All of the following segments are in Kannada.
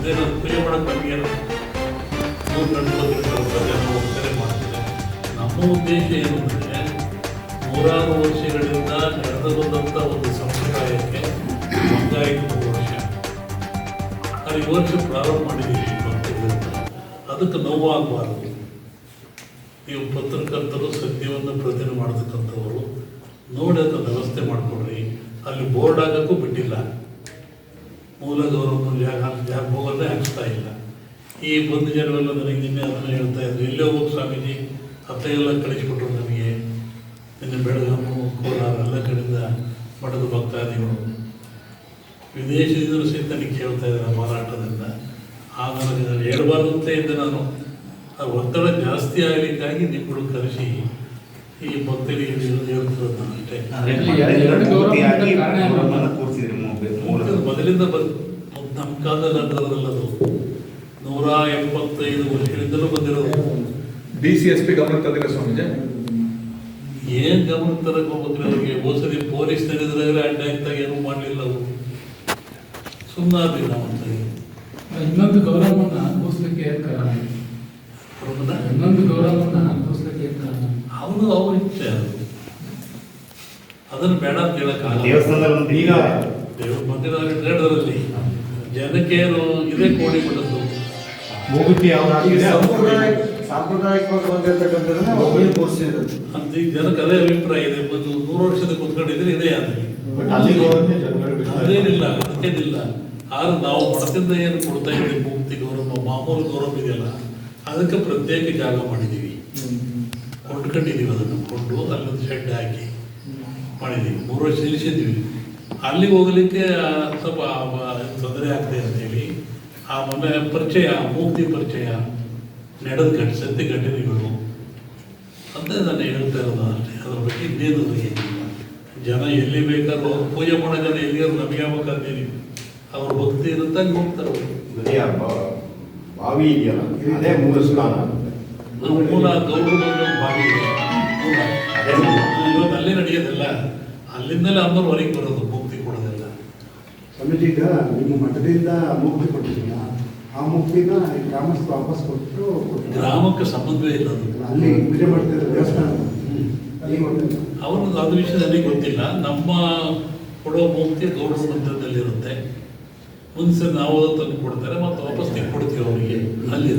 ಇದೇನು ಪೂಜೆ ಮಾಡೋಕೆ ನಮಗೇನು ಮೂರು ಗಂಟೆ ಮಾಡ್ತಾರೆ ನಮ್ಮ ಉದ್ದೇಶ ಏನು ಅಂದರೆ ನೂರಾರು ವರ್ಷಗಳಿಂದ ನಡೆದು ಬಂದಂಥ ಒಂದು ಸಂಪ್ರದಾಯಕ್ಕೆ ಮೂರು ವರ್ಷ. ಅದು ಈ ವರ್ಷ ಪ್ರಾರಂಭ ಮಾಡಿದ್ದೀವಿ ಅದಕ್ಕೆ ನೋವಾಗಬಾರದು. ನೀವು ಪತ್ರಕರ್ತರು ಸತ್ಯವನ್ನು ಪ್ರತಿನೆ ಮಾಡತಕ್ಕಂಥವರು ನೋಡಿ ವ್ಯವಸ್ಥೆ ಮಾಡಿಕೊಡ್ರಿ. ಅಲ್ಲಿ ಬೋರ್ಡ್ ಆಗೋಕ್ಕೂ ಬಿಟ್ಟಿಲ್ಲ. ಮೂಲ ಗೌರವ ಜಾಗ ಜಾಗ ಹೋಗೋದೇ ಹಾಕಿಸ್ತಾ ಇಲ್ಲ? ಈ ಬಂದು ಜನವೆಲ್ಲ ನನಗೆ ನಿನ್ನೆ ಅದನ್ನು ಹೇಳ್ತಾ ಇದ್ರು. ಎಲ್ಲೇ ಹೋಗಿ ಸ್ವಾಮೀಜಿ ಅತ್ತ ಎಲ್ಲ ಕಳಿಸಿಕೊಟ್ರು ನನಗೆ ನಿನ್ನೆ ಬೆಳಗಾಮು ಕೋಲಾರ ಎಲ್ಲ ಕಡೆಯಿಂದ ಮಠದ ಭಕ್ತಾದಿಗಳು. ವಿದೇಶದಿಂದಲೂ ಸಹಿತ ನನಗೆ ಕೇಳ್ತಾ ಇದ್ದಾರೆ ಮಾರಾಟದಿಂದ. ಆಗ ನನಗೆ ಹೇಳಬಾರ್ದು ಅಂತ ಇದ್ದೆ ನಾನು. ಆ ಒತ್ತಡ ಜಾಸ್ತಿ ಆಗಲಿಕ್ಕಾಗಿ ನಿಮ್ಮಗಳು ಕರೆಸಿ. ಈ ಭಕ್ತರಿಗೆ ಹೇಳ್ತಿರೋದು ನಾನು ಅಷ್ಟೇ. ಮೊದಲಿಂದ ಬಂದು ನಮ್ಮ ಕಾಲದಲ್ಲಿ ನಡೆದದಲ್ಲದು ನೂರ ಎಪ್ಪತ್ತೈದು ವರ್ಷಗಳಿಂದಲೂ ಬಂದಿರೋದು. ಡಿ ಸಿ ಎಸ್ ಪಿ ಗಮನ ತಂದಿಲ್ಲ ಸ್ವಾಮೀಜಿ? ಏನ್ ಗಮನ ತರಕ್ ಹೋಗ್ಬೇಕ್ರಿ ಅವ್ರಿಗೆ ಹೋಸರಿ ಪೊಲೀಸ್ ನಡೆದ್ರೆ ಅಡ್ಡ ಆಗ್ತಾಗ ಏನೂ ಮಾಡಲಿಲ್ಲ ಅವರು. ಸುಮ್ಮನಾದ್ರಿ ನಾವು ಅಂತ ಇನ್ನೊಂದು ಗೌರವನ್ನ ಅನುಭವಿಸ್ಲಿಕ್ಕೆ ಏನ್ ಕಾರಣ? ಇನ್ನೊಂದು ಗೌರವನ್ನ ಅನುಭವಿಸ್ಲಿಕ್ಕೆ ಏನ್ ಕಾರಣ? ಅವನು ಅವ್ರ ಇಚ್ಛೆ ಅದು. ಅದನ್ನು ಬೇಡ ಅಂತ ಹೇಳಕ್ಕಾಗಲ್ಲ ದೇವಸ್ಥಾನದಲ್ಲಿ ಈಗ ದೇವ್ರ ಮಂದಿರ ಹೇಳಿದ್ರಲ್ಲಿ ಜನಕ್ಕೆ ಏನು ಇದೇ ಕೋಡಿ ಕೊಡದ್ದು ಮೂಗುತಿ ಸಾಂಪ್ರದಾಯಿಕ ಸಾಂಪ್ರದಾಯಿಕವಾಗಿ ಬಂದಿರತಕ್ಕಂಥದ್ದನ್ನ ಒಬ್ಬನೇ ತೋರಿಸಿರೋದು ಅಂತ ಈಗ ಜನಕ್ಕೆ ಅದೇ ಅಭಿಪ್ರಾಯ ಇದೆ. ಒಂದು ನೂರು ವರ್ಷದ ಕುತ್ಕೊಂಡಿದ್ರೆ ಇದೇ ಆದ್ರೆ ಬಟ್. ಅದೇನಿಲ್ಲ ಅದಕ್ಕೇನಿಲ್ಲ ಆದ್ರೆ ನಾವು ಮಠದಿಂದ ಏನು ಕೊಡ್ತಾ ಇದ್ದೀವಿ? ಮುಕ್ತಿ ಗೌರವ ಮಾಮೂಲು ಗೌರವ ಇದೆಯಲ್ಲ ಅದಕ್ಕೆ ಪ್ರತ್ಯೇಕ ಜಾಗ ಮಾಡಿದ್ದೀವಿ. ಕೊಂಡ್ಕೊಂಡಿದ್ದೀವಿ ಅದನ್ನು ಕೊಂಡು ಅಲ್ಲೊಂದು ಶೆಡ್ ಹಾಕಿ ಮಾಡಿದ್ದೀವಿ. ಮೂರು ವರ್ಷ ನಿಲ್ಲಿಸಿದ್ವಿ ಅಲ್ಲಿಗೆ ಹೋಗಲಿಕ್ಕೆ ಸ್ವಲ್ಪ ತೊಂದರೆ ಆಗ್ತದೆ ಅಂತೇಳಿ ಆ ಮೊನ್ನೆ ಪರಿಚಯ ಮೂರ್ತಿ ಪರಿಚಯ ನಡೆದ ಘಟ ಸತ್ಯ ಘಟನೆಗಳು ಅಂತ ನಾನು ಹೇಳ್ತಾ ಇರೋದು ಅಷ್ಟೇ ಅದ್ರ ಬಗ್ಗೆ ಇನ್ನೇನು ಏನಿಲ್ಲ ಜನ ಎಲ್ಲಿ ಬೇಕಾದ್ರೂ ಅವ್ರು ಪೂಜೆ ಮಾಡೋ ಜನ ಎಲ್ಲಿಯಾದ್ರು ನಮಗೆ ಆಗ್ಬೇಕಂತೀನಿ ಅವ್ರ ಭಕ್ತಿ ಇರುತ್ತೆ ಅಲ್ಲಿ ಹೋಗ್ತಾರೆ ಅವ್ರು. ಬಾವಿ ಇದೆಯಲ್ಲ ಅದೇ ಮೂಲ ಸ್ಥಾನ. ಮೂಲ ಗೌರವ ಬಾವಿ ಇದೆ. ಮೂಲ. ಇವತ್ತು ಅಲ್ಲೇ ನಡೆಯೋದಿಲ್ಲ ಅಲ್ಲಿಂದಲೇ ಅಂದ್ರೆ ಹೊರಗೆ ಬರೋದು ಸ್ವಾಮೀಜಿ ಈಗ ನಿಮ್ಮ ಮಠದಿಂದ ಮುಕ್ತಿ ಕೊಟ್ಟಿದ್ದೀರಾ? ಆ ಮುಕ್ತಿನ ಈ ಗ್ರಾಮಸ್ಥರು ವಾಪಸ್ ಕೊಟ್ಟು. ಗ್ರಾಮಕ್ಕೆ ಸಂಬಂಧವೇ ಇಲ್ಲ ಅದು. ಅಲ್ಲಿ ಪೂಜೆ ಮಾಡ್ತಿರೋ ದೇವಸ್ಥಾನ. ಅವನು ಅದು ವಿಷಯ ನನಗೆ ಗೊತ್ತಿಲ್ಲ. ನಮ್ಮ ಕೊಡೋ ಮುಕ್ತಿ ಗೌರವ ಮಂತ್ರದಲ್ಲಿರುತ್ತೆ ಮುಂಚೆ ನಾವು ತಂದು ಕೊಡ್ತಾರೆ ಮತ್ತು ವಾಪಸ್ ತೆಗೆದು ಕೊಡ್ತೀವಿ ಅವರಿಗೆ. ಅಲ್ಲಿ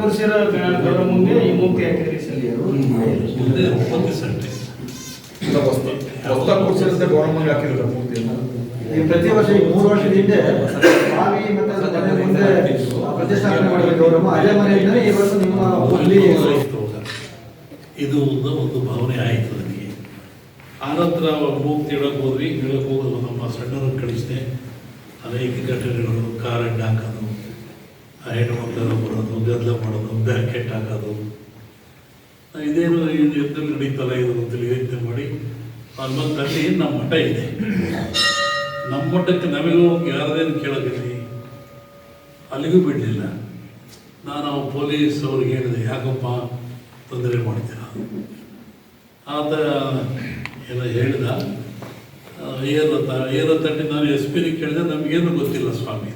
ಕೂರಿಸಿರೋ ಗೌರವ ಮುಂದೆ ಈ ಮುಕ್ತಿ ಹಾಕಿದ್ರಿ ಸರ್ ಮುಂದೆ ಗೌರಮ್ಮಂಗೆ ಹಾಕಿದ್ರು ಮೂರ್ತಿಯನ್ನು ಈ ಪ್ರತಿ ವರ್ಷ ಈ ಮೂರು ವರ್ಷದ ಹಿಂದೆ ಬಾವಿ ಮತ್ತೆ ಮನೆ ಮುಂದೆ ಪ್ರತಿಷ್ಠಾಪನೆ ಮಾಡಬೇಕು ಗೌರವ. ಅದೇ ಮನೆಯಿಂದಲೇ ಈ ವರ್ಷ ನಿಮ್ಮ ಊರಲ್ಲಿ ಇದು ಒಂದು ಒಂದು ಭಾವನೆ ಆಯಿತು ನನಗೆ. ಆನಂತರ ಮೂರ್ತಿ ಹೇಳಕ್ಕೆ ಹೋದ್ವಿ ಹೇಳಕ್ಕೆ ಹೋಗೋದು ನಮ್ಮ ಸಣ್ಣರನ್ನು ಕಳಿಸಿದೆ. ಅನೇಕ ಘಟನೆಗಳು ಕಾರ್ ಅಡ್ಡ ಹಾಕೋದು ಹೆಣ್ಣು ಮಕ್ಕಳು ಬರೋದು ಗದ್ದಲ ಮಾಡೋದು ಬ್ಯಾಕೆಟ್ ಹಾಕೋದು. ಇದೇನು ಇದು ನಡೀತಲ್ಲ, ಇದು ಅಂತೇಳಿ ಯೋಚನೆ ಮಾಡಿ. ಅಲ್ಲಿ ನಮ್ಮ ಮಠ ಇದೆ. ನಮ್ಮ ಮಠಕ್ಕೆ ನಮಗೂ ಯಾರದೇನು ಕೇಳೋದಿಲ್ಲ, ಅಲ್ಲಿಗೂ ಬಿಡಲಿಲ್ಲ. ನಾನು ಪೊಲೀಸ್ ಅವ್ರಿಗೆ ಹೇಳಿದೆ, ಯಾಕಪ್ಪ ತೊಂದರೆ ಮಾಡ್ತೀರ? ಆತ ಎಲ್ಲ ಹೇಳಿದ. ಏರತ್ತ ತಟ್ಟಿ ನಾನು ಎಸ್ ಪಿನಿಗೆ ಕೇಳಿದೆ, ನಮಗೇನು ಗೊತ್ತಿಲ್ಲ ಸ್ವಾಮಿ.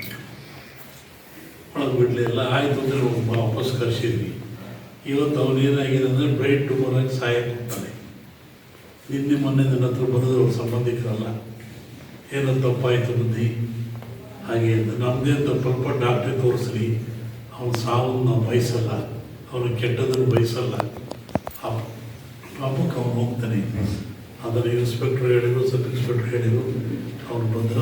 ಒಳಗೆ ಬಿಡಲಿಲ್ಲ. ಆಯಿತು ಅಂದರೆ ಒಬ್ಬ ವಾಪಸ್ ಕರೆಸಿದ್ವಿ. ಇವತ್ತು ಅವನು ಏನಾಗಿದೆ ಅಂದರೆ ಬ್ರೈಟ್ ಟುಮಾರೋಗೆ ಸಹಾಯ ಹೋಗ್ತಾನೆ ನಿನ್ನೆ ಮೊನ್ನೆ ನನ್ನ ಹತ್ರ ಬರೋದು ಅವ್ರ ಸಂಬಂಧಿಕರಲ್ಲ. ಏನೋ ತಪ್ಪಾಯಿತು ಬುದ್ಧಿ? ಹಾಗೆ ಅಂತ. ನಮ್ಮದೇ ತಪ್ಪಲ್ಪ ಡಾಕ್ಟ್ರಿಗೆ ತೋರಿಸ್ರಿ. ಅವನು ಸಾವು ನಾವು ಬಯಸಲ್ಲ. ಅವನು ಕೆಟ್ಟದನ್ನು ಬಯಸಲ್ಲ. ಪಾಪಕ್ಕೆ ಅವನು ಹೋಗ್ತಾನೆ. ಅದನ್ನು ಇನ್ಸ್ಪೆಕ್ಟರ್ ಹೇಳಿದ್ರು ಸಬ್ ಇನ್ಸ್ಪೆಕ್ಟರ್ ಹೇಳಿದ್ರು. ಅವ್ನು ಬಂದರು